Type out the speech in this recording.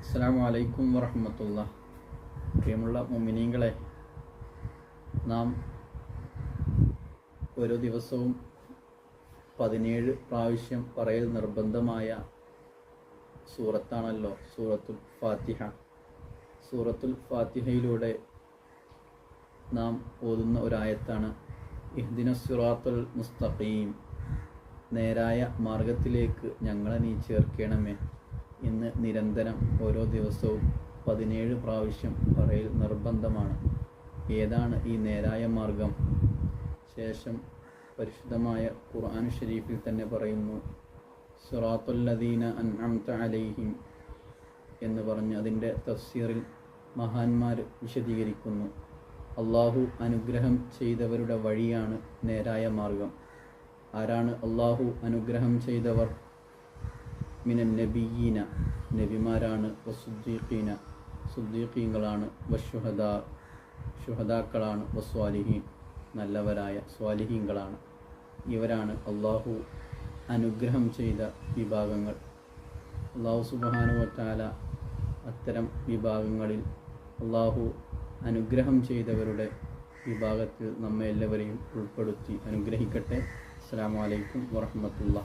അസ്സാം വലൈക്കും വറഹമത്തുള്ള. പ്രിയമുള്ള മുമിനീങ്ങളെ നാം ഓരോ ദിവസവും പതിനേഴ് പ്രാവശ്യം പറയൽ നിർബന്ധമായ സൂറത്താണല്ലോ സൂറത്തുൽ ഫാത്തിഹ. സൂറത്തുൽ ഫാത്തിഹയിലൂടെ നാം ഓതുന്ന ഒരായത്താണ് ഇഹ്ദിന സുറാത്തുൽ മുസ്തഖീം. നേരായ മാർഗത്തിലേക്ക് ഞങ്ങളെ നീ ചേർക്കണമേ. ഇന്ന് നിരന്തരം ഓരോ ദിവസവും പതിനേഴ് പ്രാവശ്യം പറയൽ നിർബന്ധമാണ്. ഏതാണ് ഈ നേരായ മാർഗം? ശേഷം പരിശുദ്ധമായ ഖുർആൻ ഷരീഫിൽ തന്നെ പറയുന്നു സുറാത്തുല്ലദീന അൻഅംത അലൈഹിം എന്ന് പറഞ്ഞ് അതിന്റെ തഫ്സീറിൽ മഹാന്മാർ വിശദീകരിക്കുന്നു. അള്ളാഹു അനുഗ്രഹം ചെയ്തവരുടെ വഴിയാണ് നേരായ മാർഗം. ആരാണ് അള്ളാഹു അനുഗ്രഹം ചെയ്തവർ? മിനൻ നബിയീന നബിമാരാണ് വസുദ്ദീഖീന സുദ്ദീഖീങ്ങളാണ് വശുഹദാ ശുഹദാക്കളാണ് വസ്വാലിഹീൻ നല്ലവരായ സ്വാലിഹീങ്ങളാണ്. ഇവരാണ് അള്ളാഹു അനുഗ്രഹം ചെയ്ത വിഭാഗങ്ങൾ. അള്ളാഹു സുബാനുവറ്റാല അത്തരം വിഭാഗങ്ങളിൽ അള്ളാഹു അനുഗ്രഹം ചെയ്തവരുടെ വിഭാഗത്തിൽ നമ്മെ എല്ലാവരെയും ഉൾപ്പെടുത്തി അനുഗ്രഹിക്കട്ടെ. അസ്സാം വലൈക്കും വറഹമത്തുള്ള